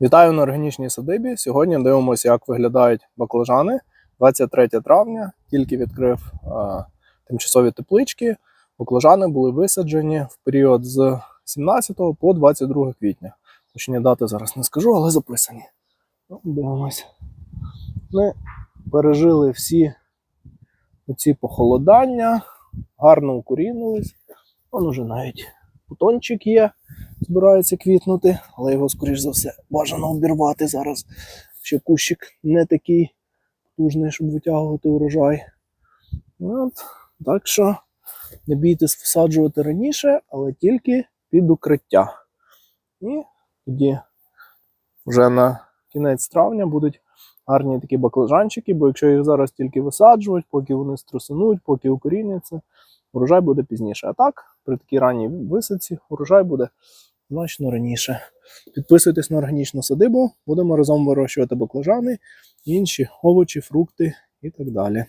Вітаю на органічній садибі. Сьогодні дивимося, як виглядають баклажани. 23 травня, тільки відкрив е, тимчасові теплички. Баклажани були висаджені в період з 17 по 22 квітня. Точні дати зараз не скажу, але записані. Ну, дивимося. Ми пережили всі оці похолодання, гарно укорінились. Вон уже навіть бутончик є збирається квітнути, але його, скоріш за все, бажано обірвати зараз. Ще кущик не такий потужний, щоб витягувати урожай. От. Так що не бійтесь всаджувати раніше, але тільки під укриття. І тоді вже на кінець травня будуть гарні такі баклажанчики, бо якщо їх зараз тільки висаджувати, поки вони струсинуть, поки укоріняться, урожай буде пізніше. А так, при такій ранній висадці, урожай буде значно раніше. Підписуйтесь на органічну садибу, будемо разом вирощувати баклажани, інші овочі, фрукти і так далі.